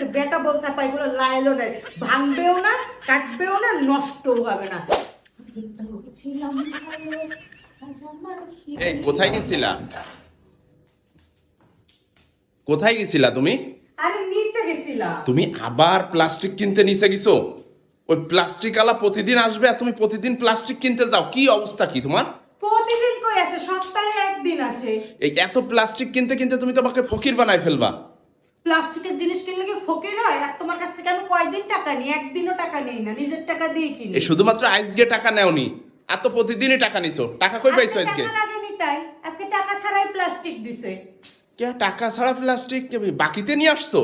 ঝুঁকতেছে বেটা বলছে আপা এগুলো লাইলো নেই। ভাঙবেও না কাটবেও না নষ্টও হবে না। এই কোথায় গেছিলা? কোথায় গেছিলা তুমি? আরে নিচে গেছিলাম তুমি আবার প্লাস্টিক কিনতে নিচে গেছো? ওই প্লাস্টিক আলা প্রতিদিন আসবে আর তুমি প্রতিদিন প্লাস্টিক কিনতে যাও। কি অবস্থা কি তোমার? প্রতিদিন কই আসে? সপ্তাহে একদিন আসে। এই এত প্লাস্টিক কিনতে কিনতে তুমি তোমাকে ফকির বানাই ফেলবা। প্লাস্টিকের জিনিস কিনলে কি ফকির হয়? আর তোমার কাছ থেকে আমি কয়দিন টাকা নিই? একদিনও টাকা নেই না নিজের টাকা দিয়ে কিনি। এই শুধুমাত্র আজকে টাকা নেওনি। আর তো প্রতিদিনই টাকা নিছো। টাকা কই পাইছো আজকে টাকা লাগেনি তাই। আজকে টাকা ছাড়াই প্লাস্টিক দিছে। কে টাকা ছাড়া প্লাস্টিক? কে বাকিতে নিয়ে আসছো?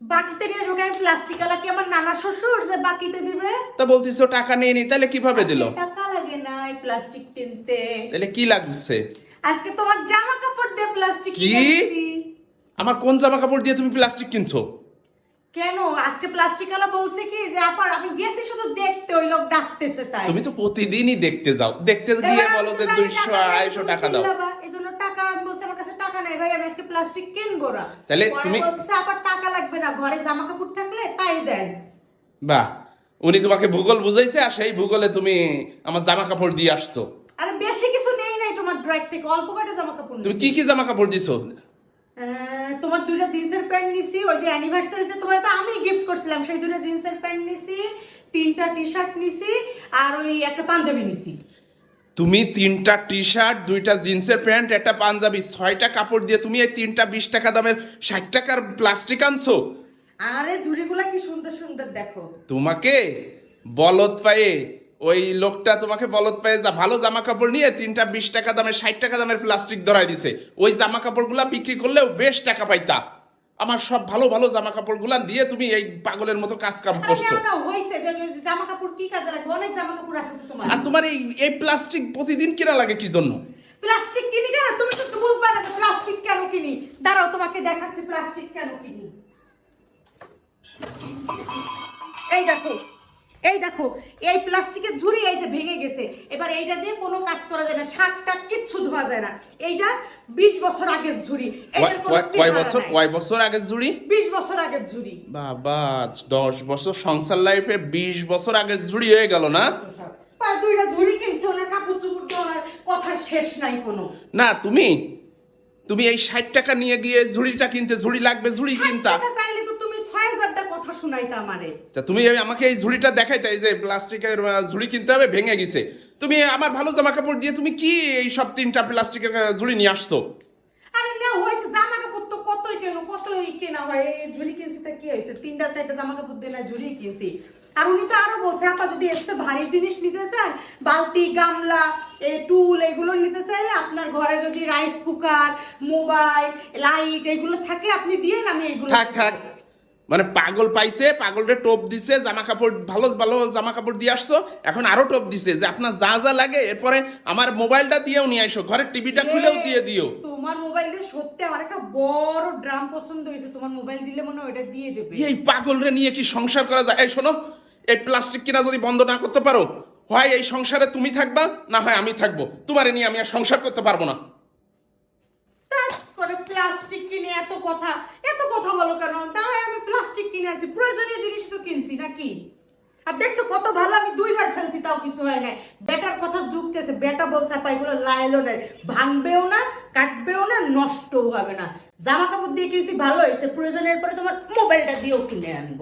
বাকিতে নিয়ে আসব আমি প্লাস্টিক আলা কি আমার নানা শ্বশুর যে বাকিতে দিবে? তা বলতিছো টাকা নিয়ে নি তাহলে কীভাবে দিল? টাকা লাগে না এই প্লাস্টিক কিনতে। তাহলে কি লাগছে? আজকে তোমার জামা কাপড় দিয়ে প্লাস্টিক কি? কিনেছি। আমার কোন জামা কাপড় দিয়ে তুমি প্লাস্টিক কিনছো? কেন? আজকে প্লাস্টিক আলা বলছে কি যে আপার আমি গেছি শুধু দেখতে ওই লোক ডাকতেছে তাই। তুমি তো প্রতিদিনই দেখতে যাও। দেখতে গিয়ে বলো যে তো জানি দুইশো টাকা দাও। চিল্লাবা, এই জন্য টাকা আমি বলছি আমার কাছে টাকা নাই ভাই আমি আজকে প্লাস্টিক কিনবো না। তাহলে তুমি- বলছে আবার টাকা লাগবে না ঘরে জামা কাপড় থাকলে তাই দেন। বাহ উনি তোমাকে ভূগোল বুঝাইছে আর সেই ভূগোলে তুমি আমার জামা কাপড় দিয়ে আসছো। আরে বেশি কিছু নেই নাই তোমার ড্রয়ার থেকে অল্প কয়টা জামা কাপড় তুমি কি কি জামা কাপড় দিছো? তোমার দুইটা জিন্সের প্যান্ট নিছি ওই যে অ্যানিভার্সারিতে তোমার তো আমি গিফট করছিলাম সেই দুইটা জিন্সের প্যান্ট নিছি তিনটা টি শার্ট নিছি আর ওই একটা পাঞ্জাবি নিছি। তুমি তিনটা টি শার্ট দুইটা জিন্সের প্যান্ট একটা পাঞ্জাবি ছয়টা কাপড় দিয়ে তুমি এই তিনটা বিশ টাকা দামের ষাট টাকার প্লাস্টিক আনছো? আরে ঝুড়িগুলা কি সুন্দর সুন্দর দেখো। তোমাকে বলদ পায়ে ওই লোকটা তোমাকে বলদ পায়ে যা ভালো জামা কাপড় নিয়ে তিনটা বিশ টাকা দামের ষাট টাকা দামের প্লাস্টিক ধরাই দিছে। ওই জামা কাপড়গুলা বিক্রি করলেও বেশ টাকা পাইতা। আমার সব ভালো ভালো জামা কাপড়গুলা দিয়ে তুমি এই পাগলের মতো কাজ কাম করছ। নাও না হইছে দেখো, জামা কাপড় কি কাজে লাগবে? অনেক জামা কাপড় আছে তো তোমার। আর তোমার এই এই প্লাস্টিক প্রতিদিন কিনা লাগে কি জন্য? প্লাস্টিক কিনি কেন? তুমি তো বুঝবা না প্লাস্টিক কেন কিনি? দাঁড়াও তোমাকে দেখাচ্ছি প্লাস্টিক কেন কিনি। এই দেখো এই দেখো এই প্লাস্টিকের ঝুড়ি এই যে ভেঙে গেছে এবার এইটা দিয়ে কোনো কাজ করা যায় না শাকটা কিচ্ছু ধোয়া যায় না। এইটা বিশ বছর আগের ঝুড়ি কয়- বছর কয় বছর আগে জুড়ি বিশ বছর আগের ঝুড়ি। বাবা দশ বছর সংসার লাইফে বিশ বছর আগে ঝুড়ি হয়ে গেল না? দুইটা ঝুড়ি কিনছে ওনার কাপড় চুপড় দিয়ে কথার শেষ নাই কোনো। না তুমি তুমি এই ষাট টাকা নিয়ে গিয়ে ঝুড়িটা কিনতে ঝুড়ি লাগবে ঝুড়ি কিনতা টাকা চাইলে তো তুমি ছয় হাজারটা কথা শুনাইতা আমারে। তা তুমি এই আমাকে এই ঝুড়িটা দেখাইতে এই যে প্লাস্টিকের আহ, ঝুড়ি কিনতে হবে ভেঙে গেছে। তুমি আমার ভালো জামা কাপড় দিয়ে তুমি কি এই সব তিনটা প্লাস্টিকের আহ, ঝুড়ি নিয়ে আসছো? আরে না হয়েছে জামা কাপড় তো কতই কেন কতই কেনা হয়? এই ঝুড়ি কিনছি তা কি হয়েছে? তিনটা চারটা জামা কাপড় দিয়ে না ঝুড়ি কিনছি। আর উনি তো আরও বলছে আপা যদি এসে ভারী জিনিস নিতে চান বালতি গামলা এই টুল এগুলো নিতে চাইলে আপনার ঘরে যদি রাইস কুকার মোবাইল লাইট এগুলো থাকে আপনি দিয়ে আমি এগুলো থাক থাক। মানে পাগল পাইছে পাগলরে টোপ দিছে জামা কাপড় ভালো ভালো জামা কাপড় দিয়ে আসছো এখন আরও টোপ দিছে যে আপনার যা যা লাগে এরপরে আমার মোবাইলটা দিয়েও নিয়ে আসো ঘরের টিভিটা খুলেও দিয়ে দিও। তোমার মোবাইলে সত্যি আমার একটা বড় ড্রাম পছন্দ হয়েছে তোমার মোবাইল দিলে মনে হয় ওটা দিয়ে দেবে। এই পাগলরে নিয়ে কি সংসার করা যায়? এই শোনো এই প্লাস্টিক কিনা যদি বন্ধ না করতে পারো হয় এই সংসারে তুমি থাকবা না হয় আমি থাকব। তোমারে নিয়ে আমি আর সংসার করতে পারব না। করে প্লাস্টিক কিনে এত কথা। এত কথা বলো কেন? না আমি প্লাস্টিক কিনে আছি। প্রয়োজনীয় জিনিস তো কিনছি নাকি? আর দেখছ কত ভালো আমি দুইবার ফেলছি, তাও কিছু হয় না বেটার কথা যুক্তেছে, বেটা বলছে পাইগুলো এগুলো লাইলো নেই ভাঙবেও না, কাটবেও না, নষ্টও হবে না। জামা কাপড় দিয়ে কিনছি, ভালো হয়েছে। প্রয়োজনের পরে তোমার মোবাইলটা দিয়েও কিনে আনব।